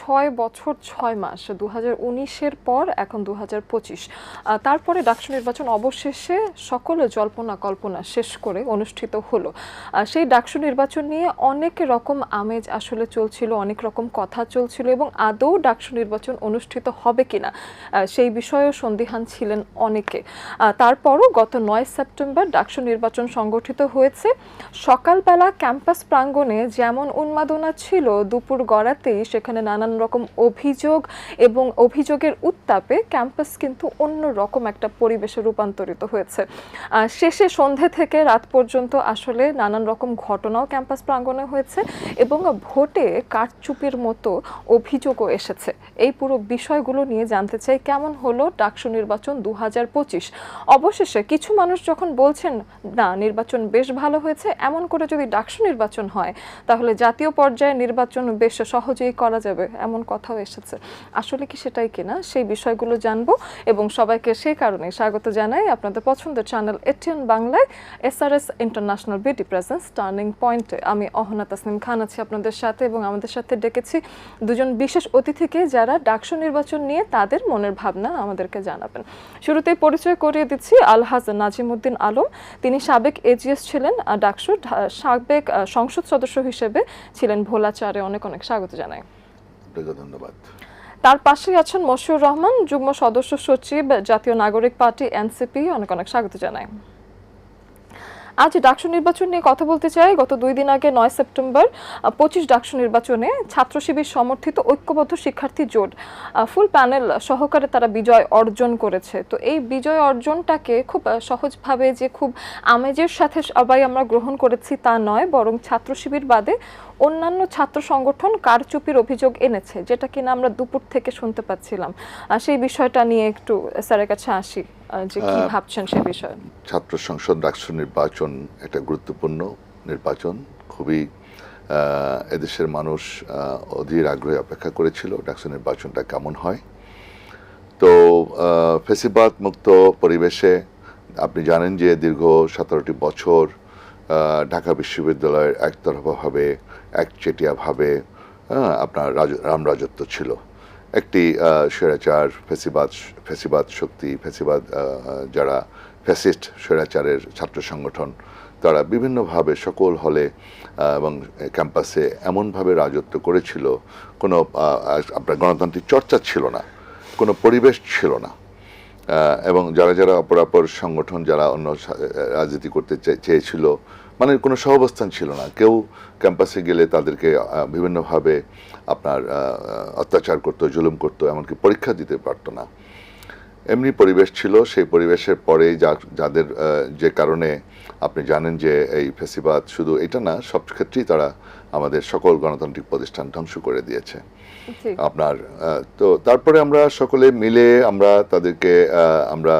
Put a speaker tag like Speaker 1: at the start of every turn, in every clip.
Speaker 1: ছয় বছর ছয় মাস দু হাজার পর এখন দু হাজার পঁচিশ তারপরে ডাকসু নির্বাচন অবশেষে সকল জল্পনা কল্পনা শেষ করে অনুষ্ঠিত হলো। সেই ডাকসু নির্বাচন নিয়ে অনেক রকম আমেজ আসলে চলছিল, অনেক রকম কথা চলছিল এবং আদৌ ডাকসু নির্বাচন অনুষ্ঠিত হবে কিনা সেই বিষয়েও সন্দিহান ছিলেন অনেকে। তারপরও গত নয় সেপ্টেম্বর ডাকসু নির্বাচন সংগঠিত হয়েছে। সকালবেলা ক্যাম্পাস প্রাঙ্গণে যেমন উন্মাদনা ছিল, দুপুর গড়াতেই সেখানে নানান রকম অভিযোগ এবং অভিযোগের উত্তাপে ক্যাম্পাস কিন্তু অন্য রকম একটা পরিবেশে রূপান্তরিত হয়েছে। শেষে সন্ধে থেকে রাত পর্যন্ত আসলে নানান রকম ঘটনাও ক্যাম্পাস প্রাঙ্গণে হয়েছে এবং ভোটে কারচুপির মতো অভিযোগও এসেছে। এই পুরো বিষয়গুলো নিয়ে জানতে চাই, কেমন হলো ডাকসু নির্বাচন দু হাজার পঁচিশ? অবশেষে কিছু মানুষ যখন বলছেন, না, নির্বাচন বেশ ভালো হয়েছে, এমন করে যদি ডাকসু নির্বাচন হয়, তাহলে জাতীয় পর্যায়ে নির্বাচন বেশ সহজেই করা যাবে। এমন কথাও এসেছে। আসলে কি সেটাই কিনা, সেই বিষয়গুলো জানব এবং সবাইকে সেই কারণে স্বাগত জানাই আপনাদের পছন্দের চ্যানেল এটিএন বাংলায় SRS international beauty presence, turning পয়েন্টে। আমি অহনা তাসনিম খান আছি আপনাদের সাথে এবং আমাদের সাথে ডেকেছি দুজন বিশেষ অতিথিকে যারা ডাকসু নির্বাচন নিয়ে তাদের মনের ভাবনা আমাদেরকে জানাবেন। শুরুতেই পরিচয় করিয়ে দিচ্ছি আলহাজ নাজিমুদ্দিন আলম। তিনি সাবেক এজিএস ছিলেন ডাকসুর সাবেক সংসদ সদস্য হিসেবে ছিলেন ভোলাচারে। অনেক অনেক স্বাগত জানাই।
Speaker 2: আপনাকে ধন্যবাদ।
Speaker 1: তার পাশেই আছেন মশিউর রহমান, যুগ্ম সদস্য সচিব, জাতীয় নাগরিক পার্টি, এনসিপি, অনেক অনেক স্বাগত জানাই। আজ ডাকসু নির্বাচন নিয়ে কথা বলতে চাই। গত দুই দিন আগে, নয় সেপ্টেম্বর, পঁচিশ ডাকসু নির্বাচনে ছাত্র শিবির সমর্থিত ঐক্যবদ্ধ শিক্ষার্থী জোট ফুল প্যানেল সহকারে তারা বিজয় অর্জন করেছে। তো এই বিজয় অর্জনটাকে খুব সহজভাবে যে খুব আমেজের সাথে সবাই আমরা গ্রহণ করেছি তা নয়, বরং ছাত্র শিবির বাদে অন্যান্য ছাত্র সংগঠন কারচুপির অভিযোগ এনেছে যেটা কিনা আমরা দুপুর থেকে শুনতে পাচ্ছিলাম। সেই বিষয়টা নিয়ে একটু স্যারের কাছে আসি যে কি ভাবছেন সে বিষয়ে।
Speaker 2: ছাত্র সংসদ ডাকসু নির্বাচন একটা গুরুত্বপূর্ণ নির্বাচন খুবই এদেশের মানুষ অধীর আগ্রহে অপেক্ষা করেছিল ডাকসু নির্বাচনটা কেমন হয়। তো ফেসিবাদ মুক্ত পরিবেশে আপনি জানেন যে দীর্ঘ সতেরোটি বছর আহ, ঢাকা বিশ্ববিদ্যালয়ের একতরফাভাবে একচেটিয়াভাবে আপনার রাজ- রামরাজত্ব ছিল। একটি স্বৈরাচার, ফেসিবাদ ফেসিবাদ শক্তি, ফেসিবাদ যারা ফ্যাসিস্ট স্বৈরাচারের ছাত্র সংগঠন, তারা বিভিন্নভাবে সকল হলে এবং ক্যাম্পাসে এমনভাবে রাজত্ব করেছিল, কোনো আপনার গণতান্ত্রিক চর্চা ছিল না, কোনো পরিবেশ ছিল না। এবং যারা যারা অপরাপর সংগঠন, যারা অন্য রাজনীতি করতে চেয়েছিল মানে কোনো সহাবস্থান ছিল না। কেউ ক্যাম্পাসে গেলে তাদেরকে বিভিন্নভাবে আপনার অত্যাচার করতো জুলুম করতো এমনকি পরীক্ষা দিতে পারতো না। এমনি পরিবেশ ছিল সেই পরিবেশের পরে যা যাদের যে কারণে আপনি জানেন যে এই ফেসিবাদ শুধু এটা না সব ক্ষেত্রেই তারা আমাদের সকল গণতান্ত্রিক প্রতিষ্ঠান ধ্বংস করে দিয়েছে। আপনার তো তারপরে আমরা সকলে মিলে আমরা তাদেরকে আহ, আমরা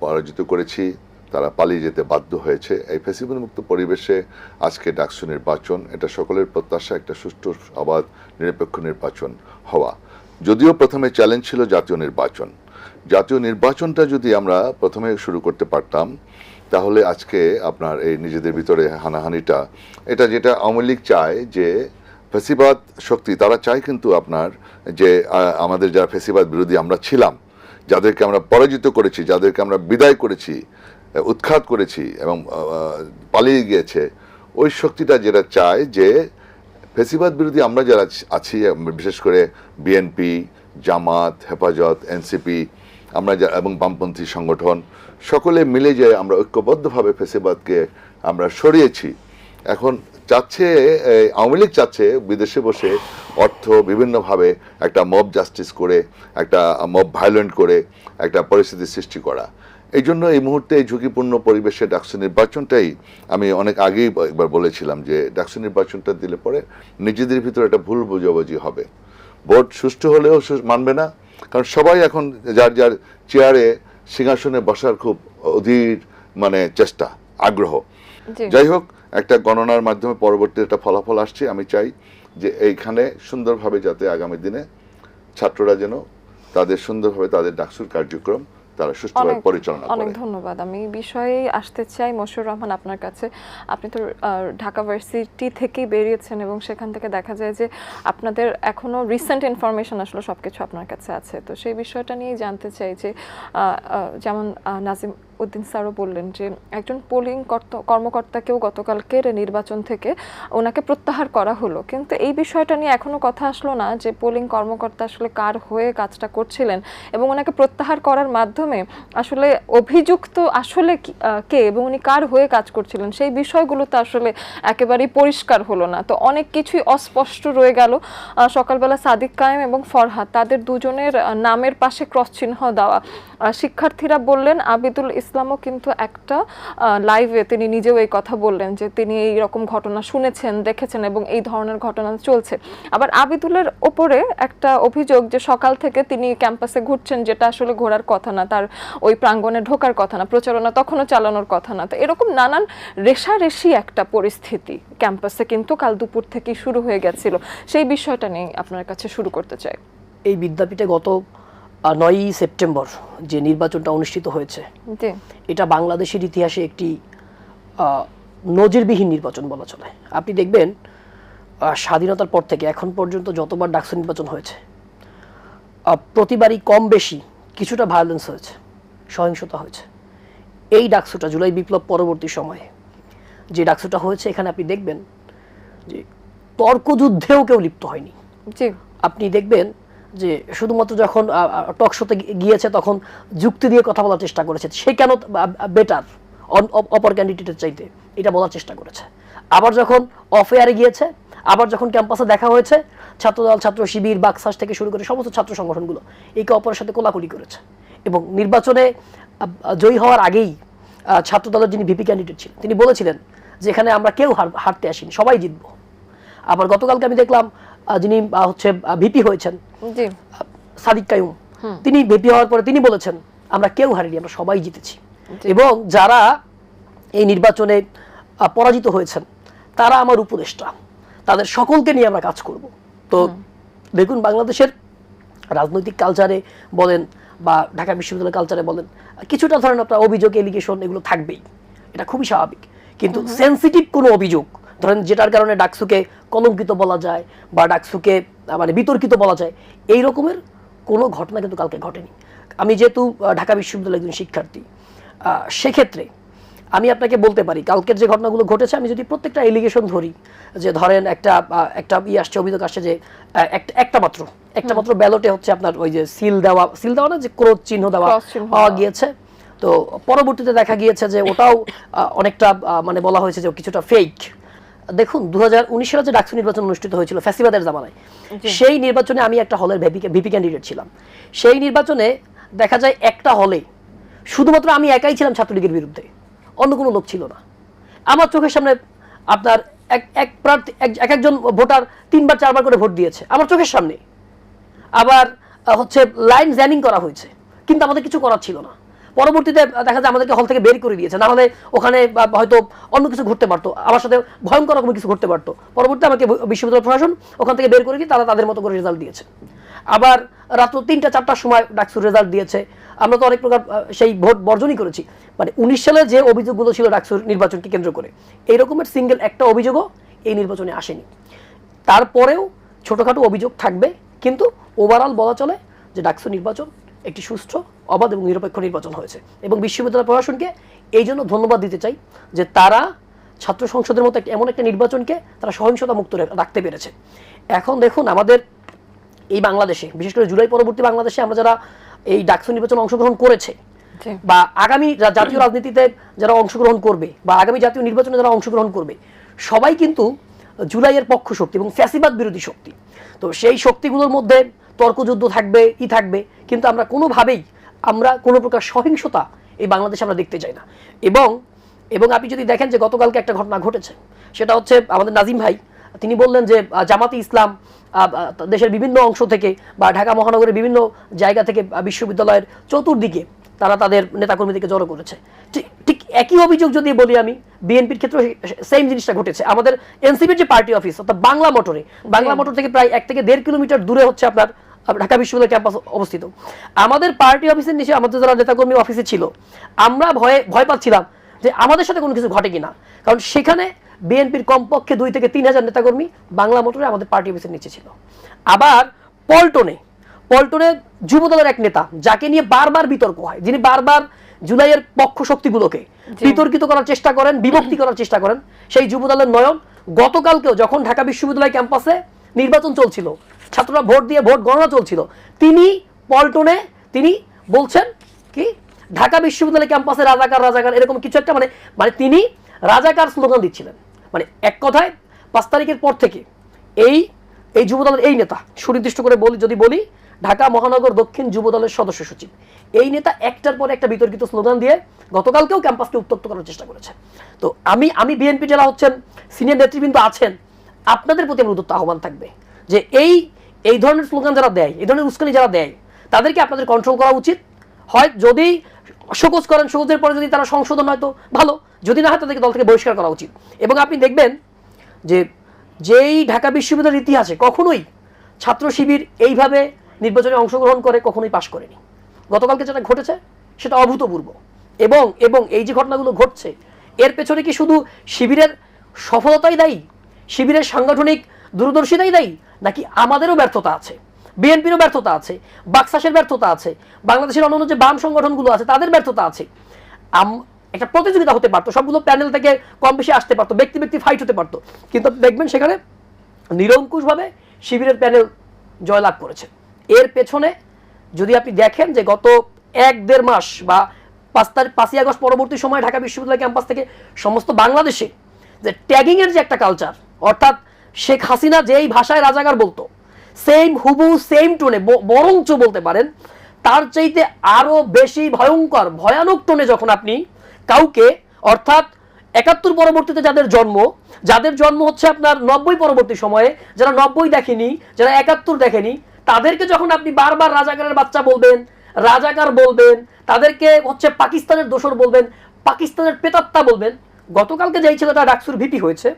Speaker 2: পরাজিত করেছি। তারা পালিয়ে যেতে বাধ্য হয়েছে। এই ফেসিবল মুক্ত পরিবেশে আজকে ডাকসু নির্বাচন, এটা সকলের প্রত্যাশা, একটা সুষ্ঠু অবাধ নিরপেক্ষ নির্বাচন হওয়া। যদিও প্রথমে চ্যালেঞ্জ ছিল জাতীয় নির্বাচন। জাতীয় নির্বাচনটা যদি আমরা প্রথমে শুরু করতে পারতাম, তাহলে আজকে আপনার এই নিজেদের ভিতরে হানাহানিটা, এটা যেটা আওয়ামী লীগ চায় যে ফেসিবাদ শক্তি, তারা চায় কিন্তু আপনার যে আমাদের যারা ফেসিবাদ বিরোধী আমরা ছিলাম, যাদেরকে আমরা পরাজিত করেছি, যাদেরকে আমরা বিদায় করেছি উৎখাত করেছি এবং পালিয়ে গিয়েছে, ওই শক্তিটা যেটা চায় যে ফেসিবাদ বিরোধী আমরা যারা আছি- বিশেষ করে বিএনপি জামাত, হেফাজত এনসিপি আমরা যা, এবং বামপন্থী সংগঠন, সকলে মিলে যে আমরা ঐক্যবদ্ধভাবে ফেসিবাদকে আমরা সরিয়েছি। এখন চাচ্ছে আওয়ামী লীগ চাচ্ছে বিদেশে বসে অর্থ বিভিন্নভাবে একটা মব জাস্টিস করে, একটা মব ভায়োলেন্ট করে একটা পরিস্থিতি সৃষ্টি করা। এই জন্য এই মুহূর্তে এই ঝুঁকিপূর্ণ পরিবেশে ডাকসু নির্বাচনটাই আমি অনেক আগেই একবার বলেছিলাম যে ডাকসু নির্বাচনটা দিলে পরে নিজেদের ভিতরে একটা ভুল বোঝাবুঝি হবে। ভোট সুষ্ঠু হলেও মানবে না কারণ সবাই এখন যার যার চেয়ারে সিংহাসনে বসার খুব অধীর মানে চেষ্টা আগ্রহ। যাই হোক একটা গণনার মাধ্যমে পরবর্তী একটা ফলাফল আসছে আমি চাই যে এইখানে সুন্দরভাবে যাতে আগামী দিনে ছাত্ররা যেন তাদের সুন্দরভাবে তাদের ডাকসুর কার্যক্রম তারা সুষ্ঠুভাবে পরিচালনা করে।
Speaker 1: অনেক ধন্যবাদ। আমি এই বিষয়ে আসতে চাই মশুর রহমান আপনার কাছে। আপনি তো ঢাকা ভার্সিটি থেকেই বেরিয়েছেন এবং সেখান থেকে দেখা যায় যে আপনাদের এখনও রিসেন্ট ইনফরমেশন আসলে সবকিছু আপনার কাছে আছে। তো সেই বিষয়টা নিয়েই জানতে চাই যে যেমন নাজিম উদ্দিন স্যারও বললেন যে একজন পোলিং কর্মকর্তাকেও গতকালকের নির্বাচন থেকে ওনাকে প্রত্যাহার করা হলো। কিন্তু এই বিষয়টা নিয়ে এখনও কথা আসলো না যে পোলিং কর্মকর্তা আসলে কার হয়ে কাজটা করছিলেন এবং ওনাকে প্রত্যাহার করার মাধ্যমে আসলে অভিযুক্ত আসলে কে এবং উনি কার হয়ে কাজ করছিলেন সেই বিষয়গুলো তো আসলে একেবারেই পরিষ্কার হলো না। তো অনেক কিছুই অস্পষ্ট রয়ে গেল। সকালবেলা সাদিক কায়েম এবং ফরহাদ, তাদের দুজনের নামের পাশে ক্রস চিহ্ন দেওয়া। শিক্ষার্থীরা বললেন, আবিদুল ইসলামও কিন্তু একটা লাইভে তিনি নিজেও এই কথা বললেন যে তিনি এই রকম ঘটনা শুনেছেন, দেখেছেন এবং এই ধরনের ঘটনা চলছে। আবার আবিদুলের ওপরে একটা অভিযোগ যে সকাল থেকে তিনি ক্যাম্পাসে ঘুরছেন যেটা আসলে ঘোরার কথা না, তার ওই প্রাঙ্গণে ঢোকার কথা না, প্রচারণা তখনও চালানোর কথা না। তো এরকম নানান রেশারেশি একটা পরিস্থিতি ক্যাম্পাসে কিন্তু কাল দুপুর থেকেই শুরু হয়ে গেছিল। সেই বিষয়টা নিয়ে আপনার কাছে শুরু করতে চাই।
Speaker 3: এই বিদ্যাপীঠে গত নয়ই সেপ্টেম্বর যে নির্বাচনটা অনুষ্ঠিত হয়েছে এটা বাংলাদেশের ইতিহাসে একটি নজিরবিহীন নির্বাচন বলা চলে। আপনি দেখবেন স্বাধীনতার পর থেকে এখন পর্যন্ত যতবার ডাকসু নির্বাচন হয়েছে প্রতিবারই কম বেশি কিছুটা ভায়োলেন্স হয়েছে সহিংসতা হয়েছে। এই ডাকসুটা জুলাই বিপ্লব পরবর্তী সময়ে যে ডাকসুটা হয়েছে এখানে আপনি দেখবেন যে তর্কযুদ্ধেও কেউ লিপ্ত হয়নি। আপনি দেখবেন যে শুধুমাত্র যখন টক শোতে গিয়েছে তখন যুক্তি দিয়ে কথা বলার চেষ্টা করেছে। সে কেন বেটার অপর ক্যান্ডিডেটের চাইতে? এটা বলার চেষ্টা করেছে। আবার যখন অফ এয়ারে গিয়েছে, আবার যখন ক্যাম্পাসে দেখা হয়েছে, ছাত্রদল, ছাত্র শিবির, বাকসাস থেকে শুরু করে সমস্ত ছাত্র সংগঠনগুলো একে অপরের সাথে কোলাকুলি করেছে। এবং নির্বাচনে জয়ী হওয়ার আগেই ছাত্রদলের যিনি ভিপি ক্যান্ডিডেট ছিলেন, তিনি বলেছিলেন যে এখানে আমরা কেউ হার- হারতে আসিনি, সবাই জিতবো। আবার গতকালকে আমি দেখলাম যিনি হচ্ছে ভিপি হয়েছেন সাদিক কায়ুম তিনি ভিপি হওয়ার পরে তিনি বলেছেন আমরা কেউ হারিনি আমরা সবাই জিতেছি। এবং যারা এই নির্বাচনে পরাজিত হয়েছেন তারা আমার উপদেষ্টা। তাদের সকলকে নিয়ে আমরা কাজ করব। তো দেখুন বাংলাদেশের রাজনৈতিক কালচারে বলেন বা ঢাকা বিশ্ববিদ্যালয় কালচারে বলেন কিছুটা ধরেন আপনার অভিযোগ এলিগেশন এগুলো থাকবেই। এটা খুবই স্বাভাবিক। কিন্তু সেনসিটিভ কোনো অভিযোগ ধরেন যেটার কারণে ডাকসুকে কলঙ্কিত বলা যায় বা ডাকসুকে মানে বিতর্কিত বলা যায় এই রকমের কোনো ঘটনা কিন্তু কালকে ঘটেনি। আমি যেহেতু ঢাকা বিশ্ববিদ্যালয়ের একজন শিক্ষার্থী আহ, সেক্ষেত্রে আমি আপনাকে বলতে পারি কালকের যে ঘটনাগুলো ঘটেছে আমি যদি প্রত্যেকটা এলিগেশন ধরি যে ধরেন একটা একটা ই আসছে অভিযোগ আসছে যে একটা একটা মাত্র একটা মাত্র ব্যালটে হচ্ছে আপনার ওই যে সিল দেওয়া সিল দেওয়া না যে ক্রোধ চিহ্ন দেওয়া পাওয়া গিয়েছে। তো পরবর্তীতে দেখা গিয়েছে যে ওটাও অনেকটা মানে বলা হয়েছে যে কিছুটা ফেক দেখুন দু হাজার উনিশ সালে যে ডাকসু নির্বাচন অনুষ্ঠিত হয়েছিল ফ্যাসিবাদের জামানায় সেই নির্বাচনে আমি একটা হলের ভিপি ক্যান্ডিডেট ছিলাম। সেই নির্বাচনে দেখা যায় একটা হলে শুধুমাত্র আমি একাই ছিলাম ছাত্রলীগের বিরুদ্ধে অন্য কোনো লোক ছিল না। আমার চোখের সামনে আপনার এক এক প্রার্থী এক এক একজন ভোটার তিনবার চারবার করে ভোট দিয়েছে আমার চোখের সামনে। আবার হচ্ছে লাইন জ্যামিং করা হয়েছে কিন্তু আমাদের কিছু করার ছিল না। পরবর্তীতে দেখা যায় আমাদেরকে হল থেকে বের করে দিয়েছে। না হলে ওখানে হয়তো অন্য কিছু ঘটতে পারতো। আমার সাথে ভয়ঙ্কর রকমের কিছু ঘটতে পারতো। পরবর্তীতে আমাকে বিশ্ববিদ্যালয় প্রশাসন ওখান থেকে বের করে দিয়ে তারা তাদের মতো করে রেজাল্ট দিয়েছে। আবার রাত্র তিনটা, চারটার সময় ডাকসুর রেজাল্ট দিয়েছে। আমরা তো অনেক প্রকার সেই ভোট বর্জনই করেছি। মানে উনিশ সালে যে অভিযোগগুলো ছিল ডাকসুর নির্বাচনকে কেন্দ্র করে এই রকমের সিঙ্গেল একটা অভিযোগও এই নির্বাচনে আসেনি। তারপরেও ছোটখাটো অভিযোগ থাকবে, কিন্তু ওভারঅল বলা চলে যে ডাকসু নির্বাচন একটি সুষ্ঠু অবাধ এবং নিরপেক্ষ নির্বাচন হয়েছে। এবং বিশ্ববিদ্যালয় প্রশাসনকে এই জন্য ধন্যবাদ দিতে চাই যে তারা ছাত্র সংসদের মতো এমন একটা নির্বাচনকে তারা সহিংসতা মুক্ত রাখতে পেরেছে। এখন দেখুন আমাদের এই বাংলাদেশে বিশেষ করে জুলাই পরবর্তী বাংলাদেশে আমরা যারা এই ডাকসু নির্বাচনে অংশগ্রহণ করেছে বা আগামী জাতীয় রাজনীতিতে যারা অংশগ্রহণ করবে বা আগামী জাতীয় নির্বাচনে যারা অংশগ্রহণ করবে সবাই কিন্তু জুলাইয়ের পক্ষ শক্তি এবং ফ্যাসিবাদ বিরোধী শক্তি। তো সেই শক্তিগুলোর মধ্যে তর্কযুদ্ধ থাকবে ই থাকবে কিন্তু আমরা কোনোভাবেই আমরা কোনো প্রকার সহিংসতা এই বাংলাদেশে আমরা দেখতে চাই না। এবং এবং আপনি যদি দেখেন যে গতকালকে একটা ঘটনা ঘটেছে সেটা হচ্ছে আমাদের নাজিম ভাই তিনি বললেন যে জামাতে ইসলাম দেশের বিভিন্ন অংশ থেকে বা ঢাকা মহানগরের বিভিন্ন জায়গা থেকে বিশ্ববিদ্যালয়ের চতুর্দিকে তারা তাদের নেতাকর্মীদেরকে জড়ো করেছে। ঠিক ঠিক একই অভিযোগ যদি বলি আমি বিএনপির ক্ষেত্রে সেম জিনিসটা ঘটেছে। আমাদের এনসিপির যে পার্টি অফিস অর্থাৎ বাংলা মোটরে বাংলা মোটর থেকে প্রায় এক থেকে দেড় কিলোমিটার দূরে হচ্ছে আপনার ঢাকা বিশ্ববিদ্যালয় ক্যাম্পাস অবস্থিত। আমাদের পার্টি অফিসের নিচে আমাদের যারা নেতাকর্মী অফিসে ছিল আমরা ভয়ে ভয় পাচ্ছিলাম যে আমাদের সাথে কোনো কিছু ঘটে কিনা। কারণ সেখানে বিএনপির কমপক্ষে দুই থেকে তিন হাজার নেতাকর্মী বাংলা মোটরে আমাদের পার্টি অফিসের নিচে ছিল। আবার পল্টনে পল্টনে যুবদলের এক নেতা যাকে নিয়ে বারবার বিতর্ক হয় যিনি বারবার জুলাইয়ের পক্ষ শক্তিগুলোকে বিতর্কিত করার চেষ্টা করেন বিভক্তি করার চেষ্টা করেন সেই যুবদলের নয়ন গতকালকেও যখন ঢাকা বিশ্ববিদ্যালয় ক্যাম্পাসে নির্বাচন চলছিল ছাত্ররা ভোট দিয়ে ভোট গণনা চলছিল। তিনি পল্টনে, তিনি বলছেন কি, ঢাকা বিশ্ববিদ্যালয় ক্যাম্পাসে রাজাকার রাজাকার, এরকম কিছু একটা মানে মানে তিনি রাজাকার স্লোগান দিচ্ছিলেন। মানে এক কথায় পাঁচ তারিখের পর থেকে এই এই যুবদলের এই নেতা, সুনির্দিষ্ট করে বলি, যদি বলি, ঢাকা মহানগর দক্ষিণ যুবদলের সদস্য সচিব। এই নেতা একটার পর একটা বিতর্কিত স্লোগান দিয়ে গতকালকেও ক্যাম্পাসকে উত্তপ্ত করার চেষ্টা করেছে। তো আমি আমি বিএনপি যারা হচ্ছেন, সিনিয়র নেতৃবৃন্দ আছেন, আপনাদের প্রতি আমার উদ্যত আহ্বান থাকবে যে এই এই ধরনের স্লোগান যারা দেয়, এই ধরনের উস্কানি যারা দেয়, তাদেরকে আপনাদের কন্ট্রোল করা উচিত। হয় যদি শোকজ করেন, শোকজের পরে যদি তারা সংশোধন হয় তো ভালো। যদি না হয় তাদেরকে দল থেকে বহিষ্কার করা উচিত। এবং আপনি দেখবেন যে যেই ঢাকা বিশ্ববিদ্যালয়ের ইতিহাসে কখনোই ছাত্র শিবির এইভাবে নির্বাচনে অংশগ্রহণ করে, কখনোই পাশ করেনি। গতকালকে যেটা ঘটেছে, সেটা অভূতপূর্ব। এবং এবং এই যে ঘটনাগুলো ঘটছে, এর পেছনে কি শুধু শিবিরের সফলতাই দায়ী? শিবিরের সাংগঠনিক দূরদর্শিতাই দায়ী? নাকি আমাদেরও ব্যর্থতা আছে? বিএনপিরও ব্যর্থতা আছে, বাক্সাসের ব্যর্থতা আছে, বাংলাদেশের অন্যান্য যে বাম সংগঠনগুলো আছে, তাদের ব্যর্থতা আছে। একটা প্রতিযোগিতা হতে পারতো, সবগুলো প্যানেল থেকে কম বেশি আসতে পারতো, ব্যক্তি ব্যক্তি ফাইট হতে পারতো। কিন্তু দেখবেন সেখানে নিরঙ্কুশভাবে শিবিরের প্যানেল জয়লাভ করেছে। এর পেছনে যদি আপনি দেখেন যে গত এক দেড় মাস বা পাঁচ তারিখ পাঁচই আগস্ট পরবর্তী সময় ঢাকা বিশ্ববিদ্যালয় ক্যাম্পাস থেকে সমস্ত বাংলাদেশে যে ট্যাগিংয়ের যে একটা কালচার অর্থাৎ শেখ হাসিনা যেই ভাষায় রাজাকার বলতো সেম হুবু সেম টোনে বরঞ্চ বলতে পারেন, তার চাইতে আরও বেশি ভয়ঙ্কর, ভয়ানক টোনে যখন আপনি কাউকে, অর্থাৎ একাত্তর পরবর্তীতে যাদের জন্ম যাদের জন্ম হচ্ছে আপনার নব্বই পরবর্তী সময়ে, যারা নব্বই দেখেনি, যারা একাত্তর দেখেনি, তাদেরকে যখন আপনি বারবার রাজাকারের বাচ্চা বলবেন, রাজাকার বলবেন, তাদেরকে হচ্ছে পাকিস্তানের দোসর বলবেন, পাকিস্তানের পেতাত্তা বলবেন গতকালকে যেই ছেলেটা ডাকসুর ভিপি হয়েছে,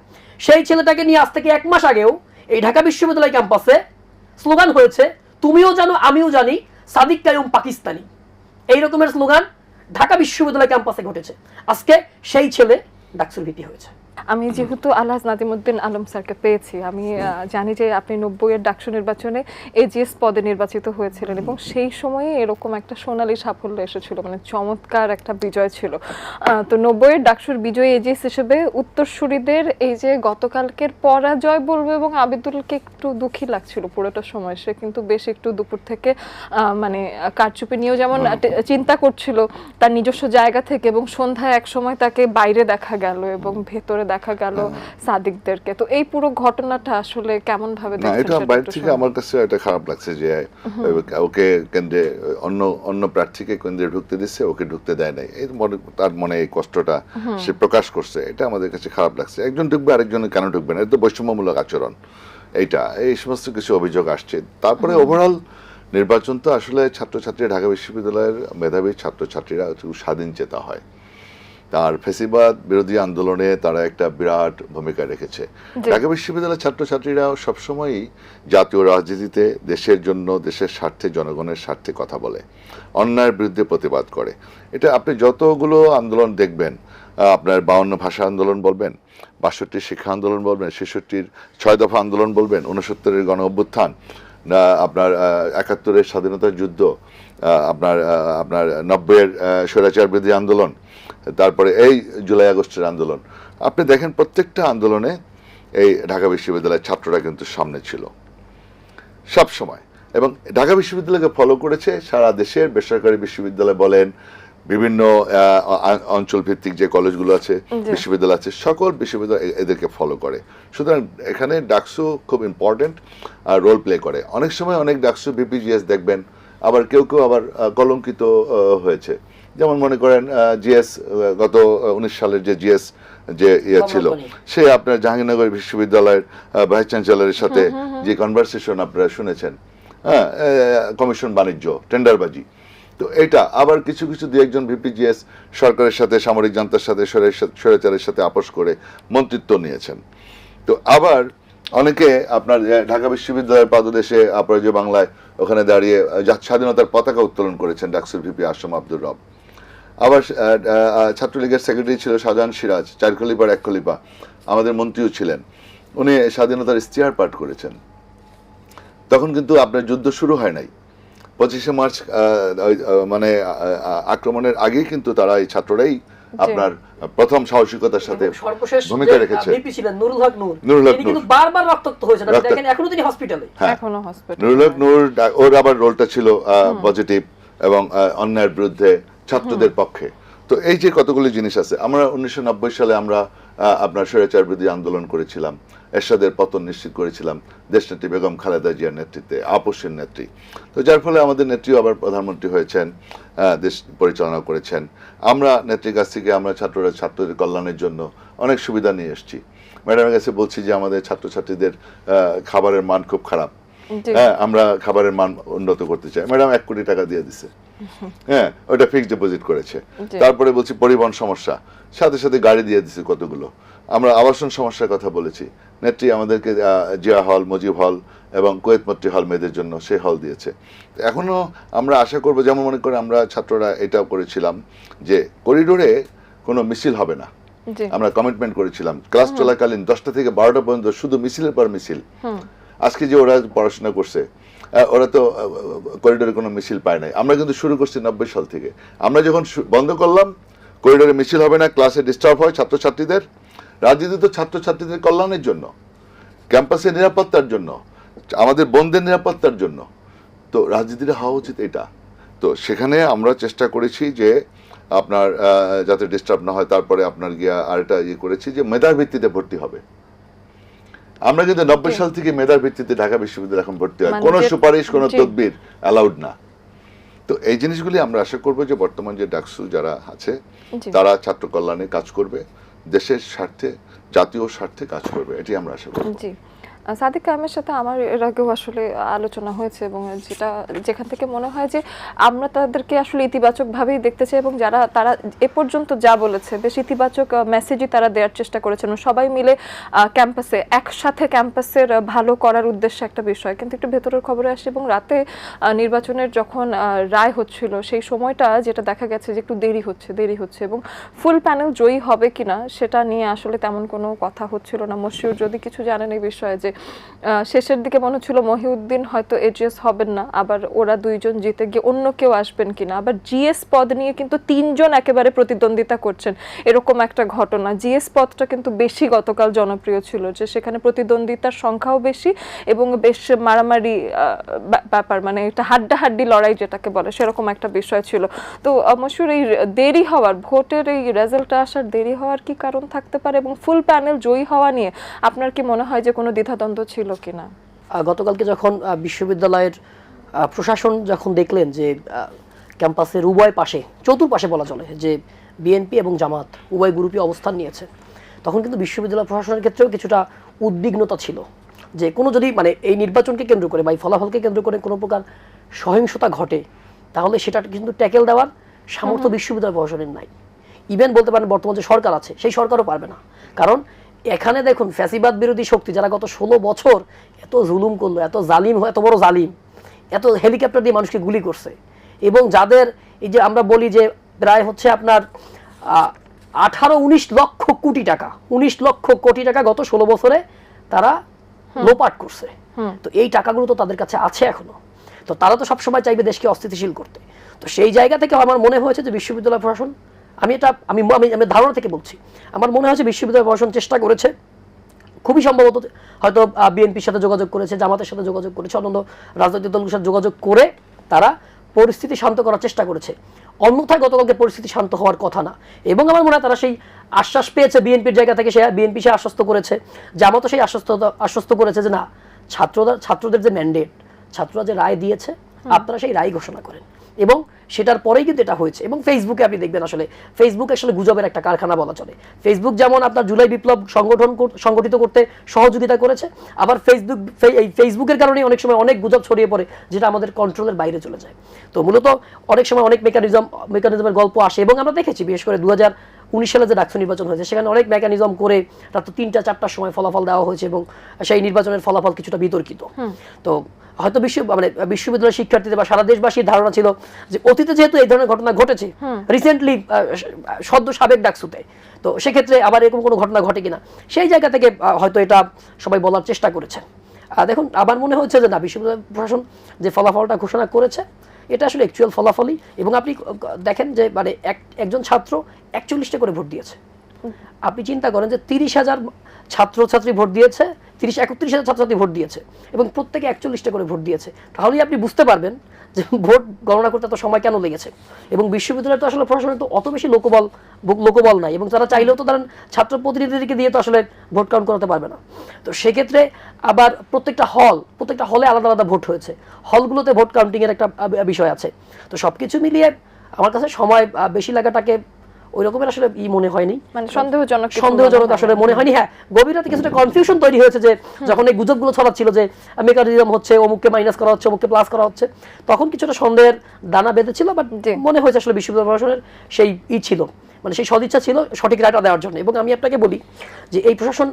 Speaker 3: সেই ছেলেটাকে নিয়ে আজ থেকে এক মাস আগেও এই ঢাকা বিশ্ববিদ্যালয় ক্যাম্পাসে স্লোগান হয়েছে, তুমিও জানো, আমিও জানি, সাদিক কায়ুম পাকিস্তানি। এই রকমের স্লোগান ঢাকা বিশ্ববিদ্যালয় ক্যাম্পাসে ঘটেছে। আজকে সেই ছেলে ডাকসুর ভিপি হয়েছে।
Speaker 1: আমি যেহেতু আলহাজ নাদিমুদ্দিন আলম স্যারকে পেয়েছি আমি জানি যে আপনি নব্বইয়ের ডাকসু নির্বাচনে এজিএস পদে নির্বাচিত হয়েছিলেন এবং সেই সময়ে এরকম একটা সোনালী সাফল্য এসেছিল মানে চমৎকার একটা বিজয় ছিল। তো নব্বইয়ের ডাকসুর বিজয় এজিএস হিসেবে উত্তরসূরিদের এই যে গতকালকের পরাজয় বলব এবং আবিদুলকে একটু দুঃখী লাগছিল পুরোটা সময় সে কিন্তু বেশ একটু দুপুর থেকে মানে কারচুপি নিয়েও যেমন চিন্তা করছিল তার নিজস্ব জায়গা থেকে এবং সন্ধ্যায় এক সময় তাকে বাইরে দেখা গেল এবং ভেতরে দেখা গেল সাদিকদেরকে। তো এই পুরো ঘটনাটা আসলে কেমন ভাবে
Speaker 2: না এটা বাইরে থেকে আমার কাছে এটা খারাপ লাগছে যে ওকে কেন্দ্রে অন্য অন্য প্রার্থীকে কেন্দ্রে ঢুকতে দিচ্ছে ওকে ঢুকতে দেয় নাই। এই মনে তার মনে এই কষ্টটা সে প্রকাশ করছে। এটা আমাদের কাছে খারাপ লাগছে। একজন ঢুকবে আরেকজন কেন ঢুকবে না? এটা তো বৈষম্যমূলক আচরণ। এইটা এই সমস্ত কিছু অভিযোগ আসছে। তারপরে ওভারঅল নির্বাচন তো আসলে ছাত্রছাত্রী ঢাকা বিশ্ববিদ্যালয়ের মেধাবী ছাত্রছাত্রীরা স্বাধীন চেতা হয়। তার ফেসিবাদ বিরোধী আন্দোলনে তারা একটা বিরাট ভূমিকা রেখেছে। ঢাকা বিশ্ববিদ্যালয়ের ছাত্রছাত্রীরা সবসময়ই জাতীয় রাজনীতিতে দেশের জন্য দেশের স্বার্থে জনগণের স্বার্থে কথা বলে অন্যায়ের বিরুদ্ধে প্রতিবাদ করে। এটা আপনি যতগুলো আন্দোলন দেখবেন আপনার বাউন্ন ভাষা আন্দোলন বলবেন বাষট্টির শিক্ষা আন্দোলন বলবেন ছেষট্টির ছয় দফা আন্দোলন বলবেন উনসত্তরের গণ অভ্যুত্থান আপনার একাত্তরের স্বাধীনতার যুদ্ধ আপনার আপনার নব্বইয়ের স্বৈরাচার বিরোধী আন্দোলন তারপরে এই জুলাই আগস্টের আন্দোলন। আপনি দেখেন প্রত্যেকটা আন্দোলনে এই ঢাকা বিশ্ববিদ্যালয়ের ছাত্ররা কিন্তু সামনে ছিল। সব সময়। এবং ঢাকা বিশ্ববিদ্যালয়কে ফলো করেছে সারা দেশের বেসরকারি বিশ্ববিদ্যালয় বলেন বিভিন্ন অঞ্চল ভিত্তিক যে কলেজগুলো আছে বিশ্ববিদ্যালয় আছে সকল বিশ্ববিদ্যালয় এদেরকে ফলো করে। সুতরাং এখানে ডাকসু খুব ইম্পর্টেন্ট রোল প্লে করে। অনেক সময় অনেক ডাকসু বিপিজিএস দেখবেন আবার কেউ কেউ আবার কলঙ্কিত হয়েছে। যেমন মনে করেন জিএস গত উনিশ সালের যে জিএস যে ইয়ে ছিল সে আপনার জাহাঙ্গীরনগর বিশ্ববিদ্যালয়ের ভাইস চ্যান্সেলরের সাথে যে কনভারসেশন আপনারা শুনেছেন হ্যাঁ কমিশন বাণিজ্য টেন্ডারবাজি। তো এটা আবার কিছু কিছু দু একজন ভিপিজিএস সরকারের সাথে সামরিক জান্তার সাথে স্বৈরাচারের সাথে আপোষ করে মন্ত্রিত্ব নিয়েছেন। তো আবার অনেকে আপনার ঢাকা বিশ্ববিদ্যালয়ের পাদদেশে আপনার যে বাংলায় ওখানে দাঁড়িয়ে স্বাধীনতার পতাকা উত্তোলন করেছেন ডাকসুর ভিপি আশরাম আব্দুর রব। আবার ছাত্রলীগের সেক্রেটারি ছিল শাহজাহান সিরাজ চার খলিফার এক খলিফা। আমাদের মন্ত্রীও ছিলেন। উনি স্বাধীনতার ইস্তিহার পাঠ করেছেন। তখন কিন্তু আপনার যুদ্ধ শুরু হয় নাই। পঁচিশে মার্চ মানে আক্রমণের আগেই কিন্তু তারা এই ছাত্ররাই আপনার প্রথম সাহসিকতার সাথে ভূমিকা রেখেছে।
Speaker 3: নুরুল হক নূর। কিন্তু বারবার রক্তাক্ত দেখেন এখনও তিনি হসপিটালে
Speaker 2: হ্যাঁ।
Speaker 1: এখনও হসপিটাল
Speaker 2: নুরুল হক নূর ওর আবার রোলটা ছিল পজিটিভ এবং আহ, অন্যায়ের বিরুদ্ধে ছাত্রদের পক্ষে। তো এই যে কতগুলি জিনিস আছে আমরা উনিশশো সালে আমরা আপনার স্বৈরাচার বিরোধী আন্দোলন করেছিলাম এরশাদের পতন নিশ্চিত করেছিলাম দেশনেত্রী বেগম খালেদা জিয়ার নেতৃত্বে আপোষের নেত্রী। তো যার ফলে আমাদের নেত্রীও আবার প্রধানমন্ত্রী হয়েছেন দেশ পরিচালনা করেছেন। আমরা নেত্রীর কাছ থেকে আমরা ছাত্ররা ছাত্রদের কল্যাণের জন্য অনেক সুবিধা নিয়ে এসেছি। ম্যাডামের কাছে বলছি যে আমাদের ছাত্রছাত্রীদের খাবারের মান খুব খারাপ। হ্যাঁ আমরা খাবারের মান উন্নত করতে চাই। ম্যাডাম এক কোটি টাকা দিয়ে দিছে। হ্যাঁ ওটা ফিক্সড ডিপোজিট করেছে। তারপরে বলছি পরিবহন সমস্যা। সাথে সাথে গাড়ি দিয়ে দিছে কতগুলো। আমরা আবাসন সমস্যার কথা বলেছি। নেত্রী আমাদেরকে জিয়া হল মুজিব হল এবং কোয়েত মত্রী হল মেয়েদের জন্য সেই হল দিয়েছে। তো এখনও আমরা আশা করব যেমন মনে করে আমরা ছাত্ররা এটাও করেছিলাম যে করিডোরে কোনো মিছিল হবে না। আমরা কমিটমেন্ট করেছিলাম। ক্লাস চলাকালীন দশটা থেকে বারোটা পর্যন্ত শুধু মিছিলের পর মিছিল। আজকে যে ওরা পড়াশোনা করছে ওরা তো করিডোরে কোনো মিছিল পায় নাই। আমরা কিন্তু শুরু করছি নব্বই সাল থেকে। আমরা যখন বন্ধ করলাম করিডোরে মিছিল হবে না ক্লাসে ডিস্টার্ব হয় ছাত্রছাত্রীদের। রাজনীতি তো ছাত্রছাত্রীদের কল্যাণের জন্য ক্যাম্পাসের নিরাপত্তার জন্য, আমাদের বন্ধের নিরাপত্তার জন্য। তো রাজনীতিটা হওয়া উচিত এটা। তো সেখানে আমরা চেষ্টা করেছি যে আপনার যাতে ডিস্টার্ব না হয়, তারপরে আপনার গিয়া আরেকটা ইয়ে করেছি যে মেধার ভিত্তিতে ভর্তি হবে। আমরা কিন্তু নব্বই সাল থেকে মেধার ভিত্তিতে ঢাকা বিশ্ববিদ্যালয় এখন ভর্তি হয়।
Speaker 1: মানে
Speaker 2: কোনো সুপারিশ কোনো। তদবির অ্যালাউড না। তো এই জিনিসগুলি আমরা আশা করব যে বর্তমান যে ডাকসু যারা আছে তারা ছাত্র কল্যাণে কাজ করবে দেশের স্বার্থে জাতীয় স্বার্থে কাজ করবে এটি আমরা আশা করব।
Speaker 1: সাদিক কায়েমের সাথে আমার এর আগেও আসলে আলোচনা হয়েছে এবং যেটা, যেখান থেকে মনে হয় যে আমরা তাদেরকে আসলে ইতিবাচকভাবেই দেখতে চাই এবং যারা, তারা এ পর্যন্ত যা বলেছে, বেশ ইতিবাচক মেসেজই তারা দেওয়ার চেষ্টা করেছেন সবাই মিলে ক্যাম্পাসে একসাথে ক্যাম্পাসের ভালো করার উদ্দেশ্যে একটা বিষয়। কিন্তু একটু ভেতরের খবরে আসে এবং রাতে নির্বাচনের যখন রায় হচ্ছিল, সেই সময়টা যেটা দেখা গেছে যে একটু দেরি হচ্ছে দেরি হচ্ছে এবং ফুল প্যানেল জয়ী হবে কিনা, সেটা নিয়ে আসলে তেমন কোনো কথা হচ্ছিল না। মশিউর, যদি কিছু জানেন এই বিষয়ে যে শেষের দিকে মনে হচ্ছিল মহিউদ্দিন হয়তো এজিএস হবেন না, আবার ওরা দুইজন জিতে গিয়ে অন্য কেউ আসবেন কিনা। আবার জিএস পদ নিয়ে কিন্তু তিনজন একেবারে প্রতিদ্বন্দ্বিতা করছেন, এরকম একটা ঘটনা। জিএস পদটা কিন্তু বেশি গতকাল জনপ্রিয় ছিল, যে সেখানে প্রতিদ্বন্দ্বিতার সংখ্যাও বেশি এবং বেশ মারামারি ব্যাপার মানে এটা হাড্ডাহাড্ডি লড়াই যেটাকে বলে, সেরকম একটা বিষয় ছিল। তো মশুর এই দেরি হওয়ার, ভোটের এই রেজাল্টটা আসার দেরি হওয়ার কি কারণ থাকতে পারে এবং ফুল প্যানেল জয়ী হওয়া নিয়ে আপনার কি মনে হয় যে কোনো দ্বিধাদ্বন্দ্ব ছিল কিনা?
Speaker 3: গতকালকে যখন বিশ্ববিদ্যালয়ের প্রশাসন যখন দেখলেন যে ক্যাম্পাসের উভয় পাশে চতুর্পাশে বলা চলে যে বিএনপি এবং জামাত উভয় গ্রুপই অবস্থান নিয়েছে তখন কিন্তু বিশ্ববিদ্যালয় প্রশাসনের ক্ষেত্রেও কিছুটা উদ্বিগ্নতা ছিল। যে কোনো যদি মানে এই নির্বাচনকে কেন্দ্র করে বা এই ফলাফলকে কেন্দ্র করে কোনো প্রকার সহিংসতা ঘটে তাহলে সেটা কিন্তু ট্যাকেল দেওয়ার সামর্থ্য বিশ্ববিদ্যালয় প্রশাসনের নাই। ইভেন বলতে পারেন বর্তমান যে সরকার আছে সেই সরকারও পারবে না। কারণ এখানে দেখুন ফ্যাসিবাদ বিরোধী শক্তি যারা গত ষোলো বছর এত জুলুম করল এত জালিম এত বড় জালিম এত হেলিকপ্টার দিয়ে মানুষকে গুলি করছে। এবং যাদের এই যে আমরা বলি যে প্রায় হচ্ছে আপনার আঠারো উনিশ লক্ষ কোটি টাকা উনিশ লক্ষ কোটি টাকা গত ষোলো বছরে তারা লোপাট করছে। তো এই টাকাগুলো তো তাদের কাছে আছে এখনও। তো তারা তো সবসময় চাইবে দেশকে অস্থিতিশীল করতে। তো সেই জায়গা থেকে আমার মনে হয়েছে যে বিশ্ববিদ্যালয় প্রশাসন আমি এটা আমি আমি আমি ধারণা থেকে বলছি। আমার মনে হয়েছে বিশ্ববিদ্যালয় প্রশাসন চেষ্টা করেছে। খুবই সম্ভবত হয়তো বিএনপির সাথে যোগাযোগ করেছে জামাতের সাথে যোগাযোগ করেছে অন্যান্য রাজনৈতিক দলগুলোর সাথে যোগাযোগ করে তারা পরিস্থিতি শান্ত করার চেষ্টা করেছে। অন্যথায় গতকালকে পরিস্থিতি শান্ত হওয়ার কথা না। এবং আমার মনে হয় তারা সেই আশ্বাস পেয়েছে বিএনপির জায়গা থেকে সে বিএনপি সে আশ্বস্ত করেছে। জামাতও সেই আশ্বস্ত আশ্বস্ত করেছে যে না ছাত্রদের ছাত্রদের যে ম্যান্ডেট ছাত্ররা যে রায় দিয়েছে আপনারা সেই রায় ঘোষণা করেন। এবং সেটার পরেই কিন্তু এটা হয়েছে। এবং ফেসবুকে আপনি দেখবেন আসলে ফেসবুক আসলে গুজবের একটা কারখানা বলা চলে। ফেসবুক যেমন আপনার জুলাই বিপ্লব সংগঠন সংগঠিত করতে সহযোগিতা করেছে আবার ফেসবুক এই ফেসবুকের কারণে অনেক সময় অনেক গুজব ছড়িয়ে পড়ে যেটা আমাদের কন্ট্রোলের বাইরে চলে যায়। তো মূলত অনেক সময় অনেক মেকানিজম মেকানিজমের গল্প আসে এবং আমরা দেখেছি বিশেষ করে দু উনিশ সালে যে ডাকসু নির্বাচন হয়েছে সেখানে অনেক মেকানিজম করে রাত তিনটা চারটার সময় ফলাফল দেওয়া হয়েছে এবং সেই নির্বাচনের ফলাফল কিছুটা বিতর্কিত। তো হয়তো বিশ্ব মানে বিশ্ববিদ্যালয়ের শিক্ষার্থীদের বা সারা দেশবাসীর ধারণা ছিল যে অতীতে যেহেতু এই ধরনের ঘটনা ঘটেছে রিসেন্টলি সদ্য সাবেক ডাকসুতে তো সেক্ষেত্রে আবার এরকম কোনো ঘটনা ঘটে কিনা সেই জায়গা থেকে হয়তো এটা সবাই বলার চেষ্টা করেছে। আহ, দেখুন আমার মনে হচ্ছে যে না বিশ্ববিদ্যালয় প্রশাসন যে ফলাফলটা ঘোষণা করেছে এটা আসলে অ্যাকচুয়াল ফলাফলই এবং আপনি দেখেন যে মানে এক- একজন ছাত্র একচল্লিশটা করে ভোট দিয়েছে। আপনি চিন্তা করেন যে তিরিশ হাজার ছাত্রছাত্রী ভোট দিয়েছে, তিরিশ, একত্রিশ হাজার ছাত্রছাত্রী ভোট দিয়েছে এবং প্রত্যেকে একচল্লিশটা করে ভোট দিয়েছে। তাহলেই আপনি বুঝতে পারবেন যে ভোট গণনা করতে এত সময় কেন লেগেছে। এবং বিশ্ববিদ্যালয় তো আসলে প্রশাসনের তো অত বেশি লোকবল লোকবল নাই এবং তারা চাইলেও তো ধরেন ছাত্র প্রতিনিধিদেরকে দিয়ে তো আসলে ভোট কাউন্ট করাতে পারবে না। তো সেক্ষেত্রে আবার প্রত্যেকটা হল প্রত্যেকটা হলে আলাদা আলাদা ভোট হয়েছে। হলগুলোতে ভোট কাউন্টিং এর একটা বিষয় আছে। তো সবকিছু মিলিয়ে আমার কাছে সময় বেশি লাগাটাকে ওই রকমের আসলে ই মনে হয়নি।
Speaker 1: মানে সন্দেহজনক
Speaker 3: সন্দেহজনক আসলে মনে হয়নি। হ্যাঁ গভীর রাতে কিছুটা কনফিউশন তৈরি হয়েছে যে যখন এই গুজবগুলো ছড়াচ্ছিল যে মেকানিজম হচ্ছে অমুককে মাইনাস করা হচ্ছে অমুককে প্লাস করা হচ্ছে তখন কিছুটা সন্দেহের দানা বেঁধেছিল বাট মনে হয়েছে আসলে বিশ্ববিদ্যালয় প্রশাসনের সেই ই ছিল। মানে সেই সদিচ্ছা ছিল সঠিক রায়টা দেওয়ার জন্য। এবং আমি আপনাকে বলি যে এই প্রশাসন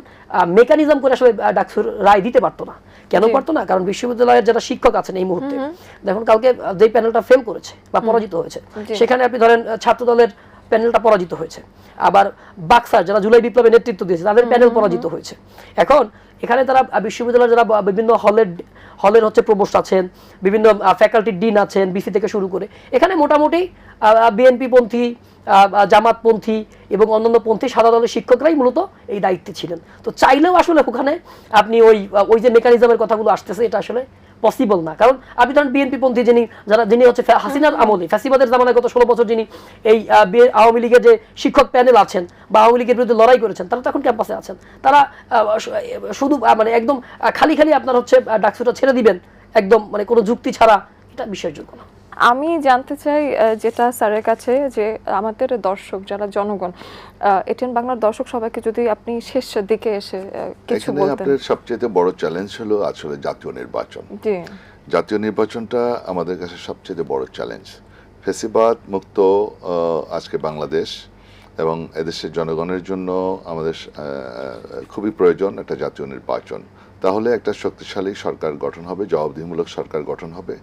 Speaker 3: মেকানিজম করে আসলে আহ, ডাকসুর রায় দিতে পারতো না। কেন পারতো না? কারণ বিশ্ববিদ্যালয়ের যারা শিক্ষক আছেন এই মুহূর্তে দেখুন কালকে যে প্যানেলটা ফেল করেছে বা পরাজিত হয়েছে সেখানে আপনি ধরেন ছাত্র দলের প্যানেলটা পরাজিত হয়েছে। আবার বাক্সার যারা জুলাই বিপ্লবে নেতৃত্ব দিয়েছে তাদের প্যানেল পরাজিত হয়েছে। এখন এখানে তারা বিশ্ববিদ্যালয়ের যারা বিভিন্ন হলের হলের হচ্ছে প্রবোস্ট আছেন বিভিন্ন ফ্যাকাল্টির ডিন আছেন বিসি থেকে শুরু করে এখানে মোটামুটি বিএনপি পন্থী জামাতপন্থী এবং অন্যান্য পন্থী সাদা দলের শিক্ষকরাই মূলত এই দায়িত্বে ছিলেন। তো চাইলেও আসলে ওখানে আপনি ওই ওই যে মেকানিজমের কথাগুলো আসতেছে এটা আসলে পসিবল না। কারণ আপনি ধরেন বিএনপি পন্থী যিনি যারা যিনি হচ্ছে হাসিনার আমলে ফ্যাসিবাদের জামানায় গত ষোলো বছর যিনি এই আওয়ামী লীগের যে শিক্ষক প্যানেল আছেন বা আওয়ামী লীগের বিরুদ্ধে লড়াই করেছেন তারা তখন ক্যাম্পাসে আছেন। তারা শুধু মানে একদম খালি খালি আপনার হচ্ছে ডাকসুটা ছেড়ে দিবেন। একদম মানে কোনো যুক্তি ছাড়া এটা বিশ্বাসযোগ্য না
Speaker 1: আমি জানতে চাই যেটা স্যারের কাছে যে আমাদের দর্শক যারা জনগণ এটিএন বাংলার দর্শক সবাইকে যদি আপনি শেষ দিকে এসে কিছু বলতেন।
Speaker 2: আপনার সবচেয়ে বড় চ্যালেঞ্জ হলো আসলে জাতীয় নির্বাচন।
Speaker 1: জি।
Speaker 2: জাতীয় নির্বাচনটা আমাদের কাছে সবচেয়ে বড় চ্যালেঞ্জ ফেসিবাদ মুক্ত আজকে বাংলাদেশ এবং এদেশের জনগণের জন্য আমাদের খুবই প্রয়োজন একটা জাতীয় নির্বাচন। তাহলে একটা শক্তিশালী সরকার গঠন হবে জবাবদিহিমূলক সরকার গঠন হবে।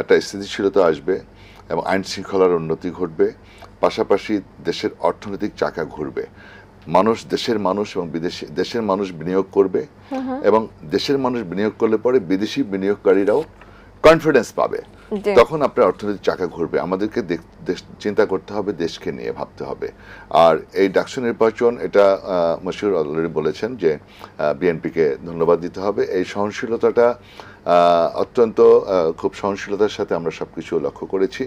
Speaker 2: একটা স্থিতিশীলতা আসবে এবং আইন শৃঙ্খলার উন্নতি ঘটবে পাশাপাশি দেশের অর্থনৈতিক চাকা ঘুরবে। মানুষ দেশের মানুষ এবং বিদেশি দেশের মানুষ বিনিয়োগ করবে এবং দেশের মানুষ বিনিয়োগ করলে পরে বিদেশি বিনিয়োগকারীরাও কনফিডেন্স পাবে। তখন আপনার অর্থনৈতিক চাকা ঘুরবে। আমাদেরকে চিন্তা করতে হবে দেশকে নিয়ে ভাবতে হবে। আর এই ডাকসু নির্বাচন এটা মশিউর অলরেডি বলেছেন যে বিএনপিকে ধন্যবাদ দিতে হবে। এই সহনশীলতাটা অত্যন্ত খুব সহনশীলতার সাথে আমরা সবকিছু লক্ষ্য করেছি।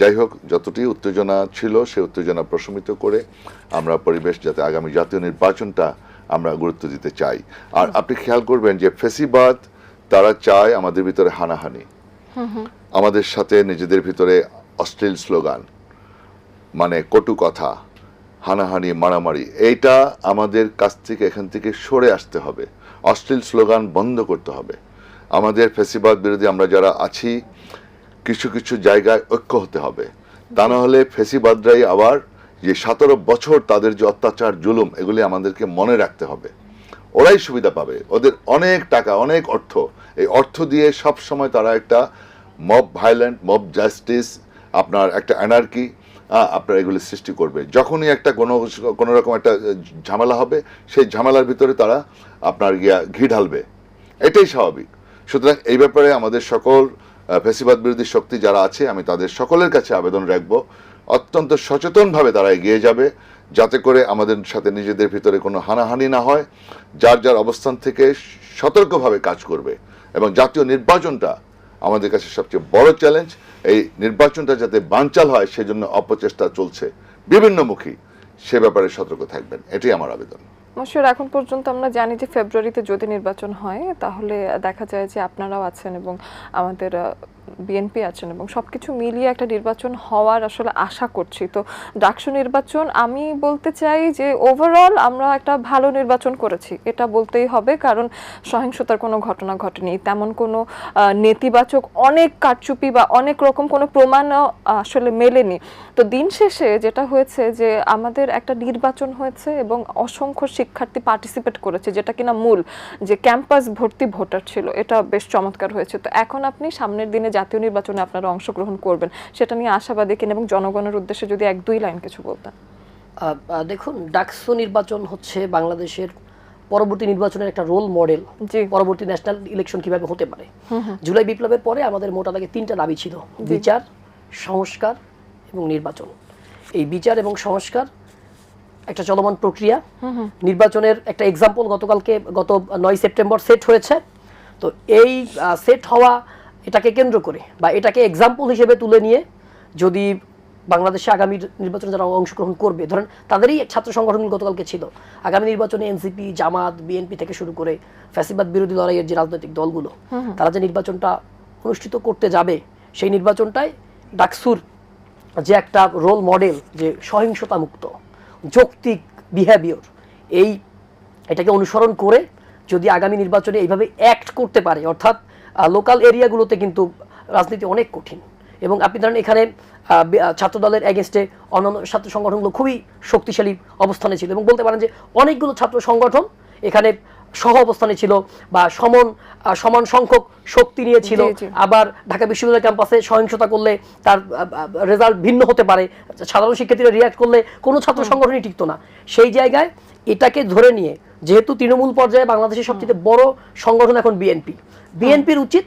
Speaker 2: যাই হোক যতটি উত্তেজনা ছিল সে উত্তেজনা প্রশমিত করে আমরা পরিবেশ যাতে আগামী জাতীয় নির্বাচনটা আমরা গুরুত্ব দিতে চাই। আর আপনি খেয়াল করবেন যে ফেসিবাদ তারা চায় আমাদের ভিতরে হানাহানি। আমাদের সাথে নিজেদের ভিতরে অশ্লীল স্লোগান মানে কটু কথা হানাহানি মারামারি এইটা আমাদের কাছ থেকে এখান থেকে সরে আসতে হবে। অশ্লীল স্লোগান বন্ধ করতে হবে। আমাদের ফেসিবাদ বিরোধী আমরা যারা আছি, কিছু কিছু জায়গায় ঐক্য হতে হবে। তা না হলে ফেসিবাদরাই আবার যে সতেরো বছর তাদের যে অত্যাচার, জুলুম, এগুলি আমাদেরকে মনে রাখতে হবে। ওরাই সুবিধা পাবে। ওদের অনেক টাকা, অনেক অর্থ। এই অর্থ দিয়ে সব সময় তারা একটা মব ভায়োলেন্ট মব জাস্টিস আপনার একটা অ্যানার্কি আপনার এগুলি সৃষ্টি করবে। যখনই একটা কোনো কোনো রকম একটা ঝামেলা হবে, সেই ঝামেলার ভিতরে তারা আপনার গিয়া ঘি ঢালবে। এটাই স্বাভাবিক। সুতরাং এই ব্যাপারে আমাদের সকল আহ, ফ্যাসিবাদ বিরোধী শক্তি যারা আছে আমি তাদের সকলের কাছে আবেদন রাখব। অত্যন্ত সচেতনভাবে তারা এগিয়ে যাবে যাতে করে আমাদের সাথে নিজেদের ভিতরে কোনো হানাহানি না হয় যার যার অবস্থান থেকে সতর্কভাবে কাজ করবে। এবং জাতীয় নির্বাচনটা আমাদের কাছে সবচেয়ে বড় চ্যালেঞ্জ এই নির্বাচনটা যাতে বানচাল হয় সেজন্য অপচেষ্টা চলছে। বিভিন্নমুখী সে ব্যাপারে সতর্ক থাকবেন এটাই আমার আবেদন।
Speaker 1: মশিউর এখন পর্যন্ত আমরা জানি যে ফেব্রুয়ারিতে যদি নির্বাচন হয়, তাহলে দেখা যায় যে আপনারাও আছেন এবং আমাদের বিএনপি আছেন এবং সবকিছু মিলিয়ে একটা নির্বাচন হওয়ার আসলে আশা করছি। তো ডাকসু নির্বাচন, আমি বলতে চাই যে ওভারঅল আমরা একটা ভালো নির্বাচন করেছি, এটা বলতেই হবে, কারণ সহিংসতার কোনো ঘটনা ঘটেনি। তেমন কোনো নেতিবাচক অনেক কারচুপি বা অনেক রকম কোনো প্রমাণও আসলে মেলেনি। তো দিন শেষে যেটা হয়েছে যে আমাদের একটা নির্বাচন হয়েছে এবং অসংখ্য শিক্ষার্থী পার্টিসিপেট করেছে, যেটা কিনা মূল, যে ক্যাম্পাস ভর্তি ভোটার ছিল, এটা বেশ চমৎকার হয়েছে। তো এখন আপনি সামনের দিনে জাতীয় নির্বাচনে আপনারা অংশগ্রহণ করবেন সেটা নিয়ে আশাবাদী কিনা এবং জনগণের উদ্দেশ্যে যদি এক দুই লাইন কিছু বলতেন।
Speaker 3: দেখুন ডাকসু নির্বাচন হচ্ছে বাংলাদেশের পরবর্তী নির্বাচনের একটা রোল মডেল পরবর্তী ন্যাশনাল ইলেকশন কীভাবে হতে পারে? জুলাই বিপ্লবের পরে আমাদের মোটা দাগে তিনটা দাবি ছিল বিচার সংস্কার এবং নির্বাচন। এই বিচার এবং সংস্কার একটা চলমান প্রক্রিয়া। নির্বাচনের একটা এক্সাম্পল গতকালকে গত নয় সেপ্টেম্বর সেট হয়েছে। তো এই সেট হওয়া এটাকে কেন্দ্র করে বা এটাকে এক্সাম্পল হিসেবে তুলে নিয়ে যদি বাংলাদেশে আগামী নির্বাচনে যারা অংশগ্রহণ করবে ধরেন তাদেরই ছাত্র সংগঠন গতকালকে ছিল। আগামী নির্বাচনে এনসিপি জামাত বিএনপি থেকে শুরু করে ফ্যাসিবাদ বিরোধী লড়াইয়ের যে রাজনৈতিক দলগুলো তারা যে নির্বাচনটা অনুষ্ঠিত করতে যাবে সেই নির্বাচনটাই ডাকসুর যে একটা রোল মডেল যে সহিংসতা মুক্ত যৌক্তিক বিহেভিয়র এই এটাকে অনুসরণ করে যদি আগামী নির্বাচনে এইভাবে অ্যাক্ট করতে পারে অর্থাৎ লোকাল এরিয়াগুলোতে কিন্তু রাজনীতি অনেক কঠিন। এবং আপনি ধরেন এখানে ছাত্র দলের এগেনস্টে অন্যান্য ছাত্র সংগঠনগুলো খুবই শক্তিশালী অবস্থানে ছিল। এবং বলতে পারেন যে অনেকগুলো ছাত্র সংগঠন এখানে সহ অবস্থানে ছিল বা সমান সমান সংখ্যক শক্তি নিয়ে ছিল।
Speaker 1: জি, জি।
Speaker 3: আবার ঢাকা বিশ্ববিদ্যালয় ক্যাম্পাসে সহিংসতা করলে তার রেজাল্ট ভিন্ন হতে পারে। সাধারণ শিক্ষার্থীরা রিয়াক্ট করলে কোনো ছাত্র সংগঠনই টিকতো না। সেই জায়গায় এটাকে ধরে নিয়ে যেহেতু তৃণমূল পর্যায়ে বাংলাদেশের সবচেয়ে বড় সংগঠন এখন বিএনপি। বিএনপির উচিত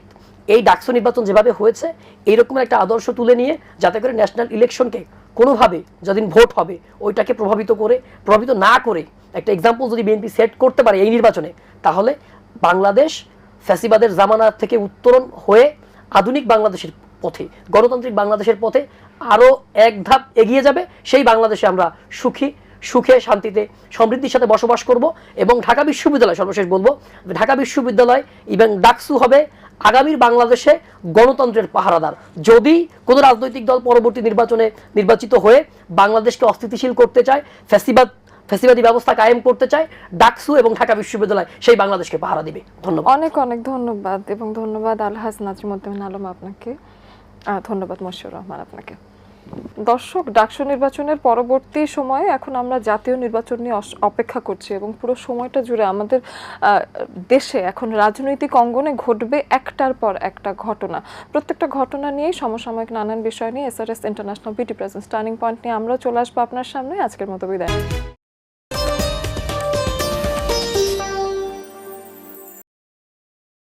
Speaker 3: এই ডাকসু নির্বাচন যেভাবে হয়েছে, এইরকম একটা আদর্শ তুলে নিয়ে যাতে করে ন্যাশনাল ইলেকশনকে কোনোভাবে যদিন ভোট হবে, ওইটাকে প্রভাবিত করে, প্রভাবিত না করে একটা এক্সাম্পল যদি বিএনপি সেট করতে পারে এই নির্বাচনে, তাহলে বাংলাদেশ ফ্যাসিবাদের জামানা থেকে উত্তরণ হয়ে আধুনিক বাংলাদেশের পথে, গণতান্ত্রিক বাংলাদেশের পথে আরও এক ধাপ এগিয়ে যাবে, সেই বাংলাদেশে আমরা সুখী সুখে, শান্তিতে, সমৃদ্ধির সাথে বসবাস করব এবং ঢাকা বিশ্ববিদ্যালয়, সর্বশেষ বলব, ঢাকা বিশ্ববিদ্যালয় এবং ডাকসু হবে আগামীর বাংলাদেশে গণতন্ত্রের পাহারাদার। যদি কোনো রাজনৈতিক দল পরবর্তী নির্বাচনে নির্বাচিত হয়ে বাংলাদেশকে অস্থিতিশীল করতে চায়, ফ্যাসিবাদ, ফ্যাসিবাদী ব্যবস্থা কায়েম করতে চায়, ডাকসু এবং ঢাকা বিশ্ববিদ্যালয় সেই বাংলাদেশকে পাহারা দিবে। ধন্যবাদ।
Speaker 1: অনেক অনেক ধন্যবাদ এবং ধন্যবাদ আলহাজ নাজিমুদ্দিন আলম আপনাকে। ধন্যবাদ মশিউর রহমান আপনাকে। দর্শক, ডাকসু নির্বাচনের পরবর্তী সময়ে এখন আমরা জাতীয় নির্বাচন নিয়ে অপেক্ষা করছি এবং পুরো সময়টা জুড়ে আমাদের দেশে এখন রাজনৈতিক অঙ্গনে ঘটবে একটার পর একটা ঘটনা। প্রত্যেকটা ঘটনা নিয়েই সমসাময়িক নানান বিষয় নিয়ে SRS international beauty presence turning point নিয়ে আমরা চলে আসব আপনার সামনে। আজকের মতো বিদায়।